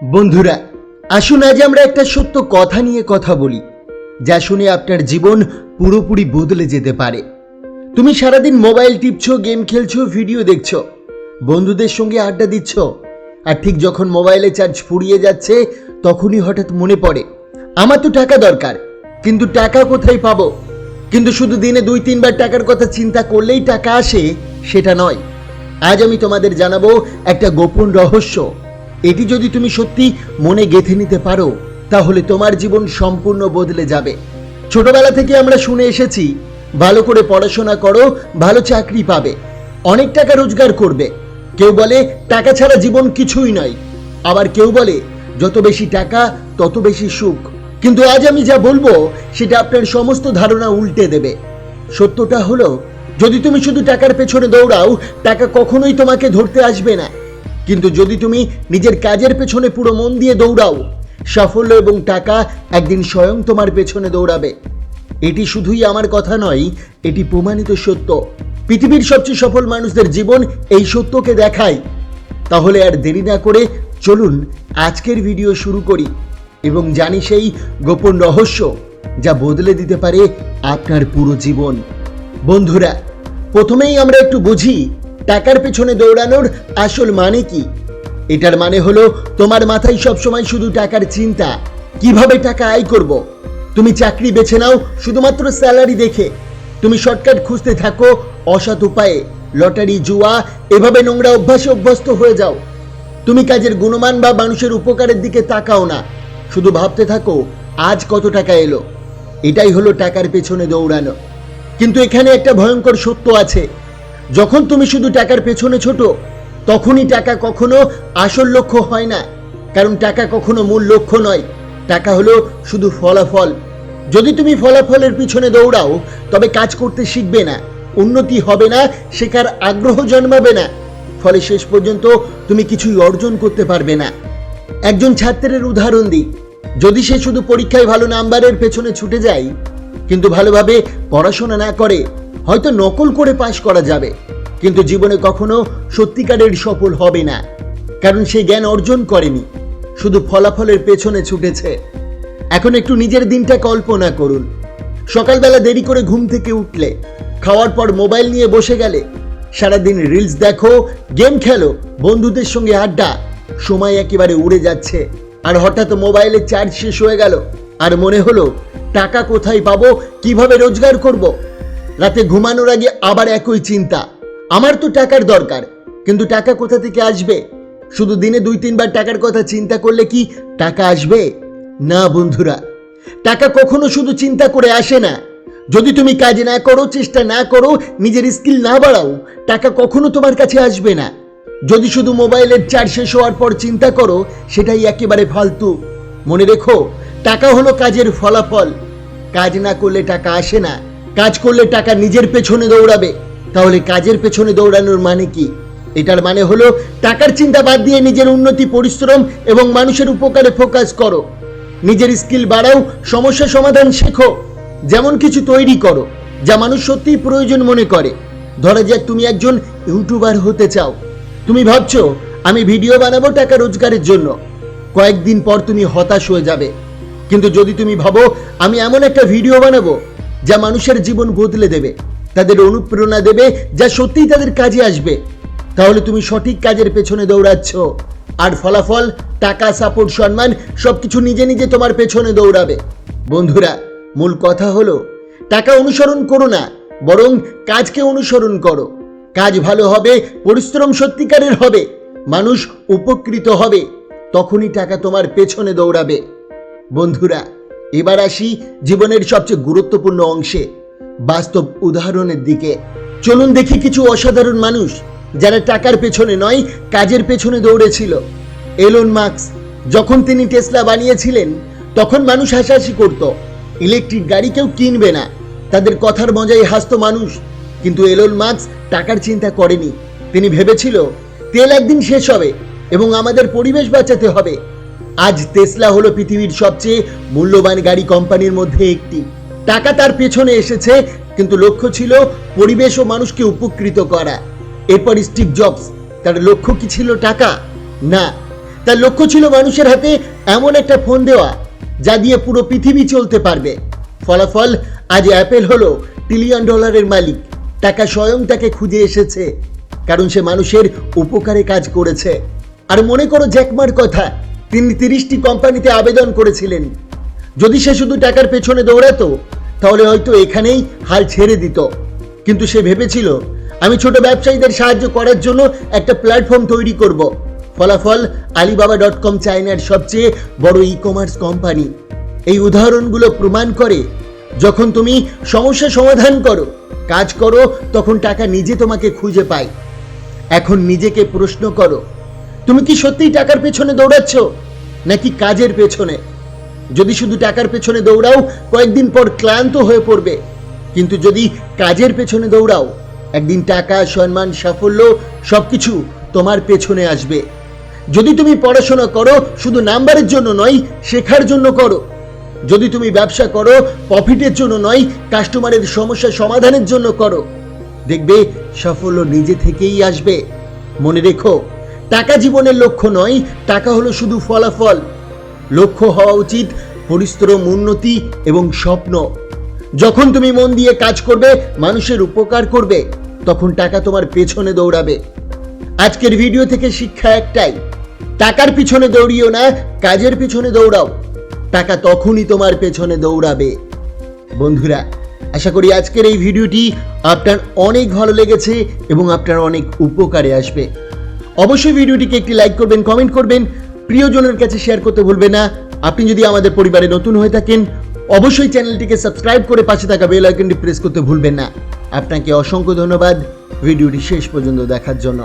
বন্ধুরা, আসুন আজ আমরা একটা সত্য কথা নিয়ে কথা বলি, যা শুনে আপনার জীবন পুরোপুরি বদলে যেতে পারে। তুমি সারাদিন মোবাইল টিপছো, গেম খেলছো, ভিডিও দেখছ, বন্ধুদের সঙ্গে আড্ডা দিচ্ছ, আর ঠিক যখন মোবাইলে চার্জ ফুরিয়ে যাচ্ছে, তখনই হঠাৎ মনে পড়ে, আমার তো টাকা দরকার, কিন্তু টাকা কোথায় পাবো? কিন্তু শুধু দিনে দুই, তিনবার টাকার কথা চিন্তা করলেই টাকা আসে, সেটা নয়। আজ আমি তোমাদের জানাব একটা গোপন রহস্য এটি যদি তুমি সত্যি মনে গেঁথে নিতে পারো, তাহলে তোমার জীবন সম্পূর্ণ বদলে যাবে। ছোটবেলা থেকে আমরা শুনে এসেছি, ভালো করে পড়াশোনা করো, ভালো চাকরি পাবে, অনেক টাকা রোজগার করবে। কেউ বলে, টাকা ছাড়া জীবন কিছুই নয়। আবার কেউ বলে, যত বেশি টাকা, তত বেশি সুখ। কিন্তু আজ আমি যা বলব, সেটা আপনার সমস্ত ধারণা উল্টে দেবে। সত্যটা হলো, যদি তুমি শুধু টাকার পেছনে দৌড়াও, টাকা কখনোই তোমাকে ধরতে আসবে না। কিন্তু যদি তুমি নিজের কাজের পেছনে পুরো মন দিয়ে দৌড়াও, সাফল্য এবং টাকা একদিন স্বয়ং তোমার পেছনে দৌড়াবে। এটি শুধুই আমার কথা নয়, এটি প্রমাণিত সত্য। পৃথিবীর সবচেয়ে সফল মানুষদের জীবন এই সত্যকে দেখায়। তাহলে আর দেরি না করে চলুন আজকের ভিডিও শুরু করি এবং জানি সেই গোপন রহস্য যা বদলে দিতে পারে আপনার পুরো জীবন। বন্ধুরা, প্রথমেই আমরা একটু বুঝি টাকার পেছনে দৌড়ানোর আসল মানে কি? এটার মানে হলো, তোমার মাথায় সবসময় শুধু টাকার চিন্তা। কীভাবে টাকা আয় করব? তুমি চাকরি বেছে নাও, শুধুমাত্র স্যালারি দেখে। তুমি শর্টকাট খুঁজতে থাকো, অসৎ উপায়ে। লটারি, জুয়া, এভাবে নোংরা অভ্যাসে অভ্যস্ত হয়ে যাও। তুমি কাজের গুণমান বা মানুষের উপকারের দিকে তাকাও না। শুধু ভাবতে থাকো, আজ কত টাকা এলো? এটাই হলো টাকার পেছনে দৌড়ানো। কিন্তু এখানে একটা ভয়ঙ্কর সত্য আছে। যখন তুমি শুধু টাকার পেছনে ছোট, তখনই টাকা কখনো আসল লক্ষ্য হয় না। কারণ টাকা কখনো মূল লক্ষ্য নয়। টাকা হলো শুধু ফলাফল। যদি তুমি ফলাফলের পিছনে দৌড়াও, তবে কাজ করতে শিখবে না, উন্নতি হবে না, শেখার আগ্রহ জন্মাবে না। ফলে শেষ পর্যন্ত তুমি কিছুই অর্জন করতে পারবে না। একজন ছাত্রের উদাহরণ দিই। যদি সে শুধু পরীক্ষায় ভালো নাম্বারের পেছনে ছুটে যায়, কিন্তু ভালোভাবে পড়াশোনা না করে হয়তো নকল করে পাশ করা যাবে, কিন্তু জীবনে কখনো সত্যিকারের সফল হবে না, কারণ সে জ্ঞান অর্জন করেনি, শুধু ফলাফলের পেছনে ছুটেছে এখন একটু নিজের দিনটা কল্পনা করুন সকালবেলা দেরি করে ঘুম থেকে উঠলে, খাওয়ার পর মোবাইল নিয়ে বসে গেলে, সারাদিন রিলস দেখো, গেম খেলো, বন্ধুদের সঙ্গে আড্ডা, সময় একেবারে উড়ে যাচ্ছে, আর হঠাৎ মোবাইলের চার্জ শেষ হয়ে গেল, আর মনে হলো, টাকা কোথায় পাবো, কীভাবে রোজগার করব। রাতে ঘুমানোর আগে আবার একই চিন্তা। আমার তো টাকার দরকার, কিন্তু টাকা কোথা থেকে আসবে? শুধু দিনে দুই, তিনবার টাকার কথা চিন্তা করলে কি টাকা আসবে? না, বন্ধুরা। টাকা কখনো শুধু চিন্তা করে আসে না। যদি তুমি কাজ না করো, চেষ্টা না করো, নিজের স্কিল না বাড়াও, টাকা কখনো তোমার কাছে আসবে না। যদি শুধু মোবাইলের চার্জ শেষ হওয়ার পর চিন্তা করো, সেটাই একেবারে ফালতু। মনে রেখো, টাকা হলো কাজের ফলাফল। কাজ না করলে টাকা আসে না। কাজ করলে টাকা নিজের পেছনে দৌড়াবে, তাহলে কাজের পেছনে দৌড়ানোর মানে কি? এটার মানে হলো টাকার চিন্তা বাদ দিয়ে নিজের উন্নতি, পরিশ্রম এবং মানুষের উপকারে ফোকাস করো। নিজের স্কিল বাড়াও, সমস্যা সমাধান শেখো, যেমন কিছু তৈরি করো, যা মানুষ সত্যিই প্রয়োজন মনে করে। ধরা যাক তুমি একজন ইউটিউবার হতে চাও। তুমি ভাবছ, আমি ভিডিও বানাবো টাকা রোজগারের জন্য। কয়েকদিন পর তুমি হতাশ হয়ে যাবে। কিন্তু যদি তুমি ভাবো, আমি এমন একটা ভিডিও বানাবো যা মানুষের জীবন বদলে দেবে, তাদের অনুপ্রেরণা দেবে, যা সত্যিই তাদের কাজে আসবে। তাহলে তুমি সঠিক কাজের পেছনে দৌড়াচ্ছ। আর ফলাফল, টাকা সাপোর্ট সম্মান, সবকিছু নিজে নিজে তোমার পেছনে দৌড়াবে। বন্ধুরা, মূল কথা হলো, টাকা অনুসরণ করো না, বরং কাজকে অনুসরণ করো। কাজ ভালো হবে, পরিশ্রম সত্যিকারের হবে, মানুষ উপকৃত হবে, তখনই টাকা তোমার পেছনে দৌড়াবে। বন্ধুরা এবার আসি জীবনের সবচেয়ে গুরুত্বপূর্ণ অংশে। বাস্তব উদাহরণের দিকে। চলুন দেখি কিছু অসাধারণ মানুষ যারা টাকার পেছনে নয়, কাজের পেছনে দৌড়েছিল। এলন মার্কস যখন তিনি টেসলা বানিয়েছিলেন, তখন মানুষ হাসাহাসি করত। ইলেকট্রিক গাড়ি কেউ কিনবে না। তাদের কথার মজায় হাসতো মানুষ। কিন্তু এলন মার্কস টাকার চিন্তা করেনি। তিনি ভেবেছিল, তেল একদিন শেষ হবে এবং আমাদের পরিবেশ বাঁচাতে হবে। আজ তেসলা হলো পৃথিবীর সবচেয়ে মূল্যবান গাড়ি কোম্পানির মধ্যে একটি। টাকা তার পেছনে এসেছে, কিন্তু লক্ষ্য ছিল পরিবেশ ও মানুষকে উপকৃত করা। এরপর স্টিভ জবস, তার লক্ষ্য কি ছিল টাকা? না। তার লক্ষ্য ছিল মানুষের হাতে এমন একটা ফোন দেওয়া, যা দিয়ে পুরো পৃথিবী চলতে পারবে। ফলাফল, আজ অ্যাপেল হলো ট্রিলিয়ন ডলারের মালিক। টাকা স্বয়ং তাকে খুঁজে এসেছে, কারণ সে মানুষের উপকারে কাজ করেছে। আর মনে করো জ্যাকমার কথা তিনি তিরিশটি কোম্পানিতে আবেদন করেছিলেন। যদি সে শুধু টাকার পেছনে দৌড়াতো, তাহলে হয়তো এখানেই হাল ছেড়ে দিত। কিন্তু সে ভেবেছিল, আমি ছোট ব্যবসায়ীদের সাহায্য করার জন্য একটা প্ল্যাটফর্ম তৈরি করব। ফলাফল আলিবাবা ডট কম চায়নার সবচেয়ে বড় ই কমার্স কোম্পানি। এই উদাহরণগুলো প্রমাণ করে, যখন তুমি সমস্যা সমাধান করো, কাজ করো, তখন টাকা নিজে তোমাকে খুঁজে পায়। এখন নিজেকে প্রশ্ন করো তুমি কি সত্যিই টাকার পেছনে দৌড়াচ্ছ? নাকি কাজের পেছনে? যদি শুধু টাকার পেছনে দৌড়াও, কয়েকদিন পর ক্লান্ত হয়ে পড়বে। কিন্তু যদি কাজের পেছনে দৌড়াও, একদিন টাকা, সম্মান, সাফল্য, সবকিছু তোমার পেছনে আসবে। যদি তুমি পড়াশোনা করো, শুধু নাম্বারের জন্য নয়, শেখার জন্য করো। যদি তুমি ব্যবসা করো প্রফিটের জন্য নয় কাস্টমারের সমস্যা সমাধানের জন্য করো। দেখবে সাফল্য নিজে থেকেই আসবে। মনে রেখো টাকা জীবনের লক্ষ্য নয়, টাকা হলো শুধু ফলাফল। লক্ষ্য হওয়া উচিত, পরিশ্রম, উন্নতি এবং স্বপ্ন। যখন তুমি মন দিয়ে কাজ করবে, মানুষের উপকার করবে, তখন টাকা তোমার পেছনে দৌড়াবে। আজকের ভিডিও থেকে শিক্ষা একটাই, টাকার পিছনে দৌড়িও না, কাজের পিছনে দৌড়াও। টাকা তখনই তোমার পেছনে দৌড়াবে। বন্ধুরা, আশা করি আজকের এই ভিডিওটি আপনার অনেক ভালো লেগেছে এবং আপনার অনেক উপকারে আসবে। অবশ্যই ভিডিওটিকে একটি লাইক করবেন কমেন্ট করবেন, প্রিয়জনের কাছে শেয়ার করতে ভুলবেন না। আপনি যদি আমাদের পরিবারে নতুন হয়ে থাকেন, অবশ্যই চ্যানেলটিকে সাবস্ক্রাইব করে পাশে থাকা বেল আইকনটি প্রেস করতে ভুলবেন না। আপনাকে অসংখ্য ধন্যবাদ। ভিডিওটি শেষ পর্যন্ত দেখার জন্য।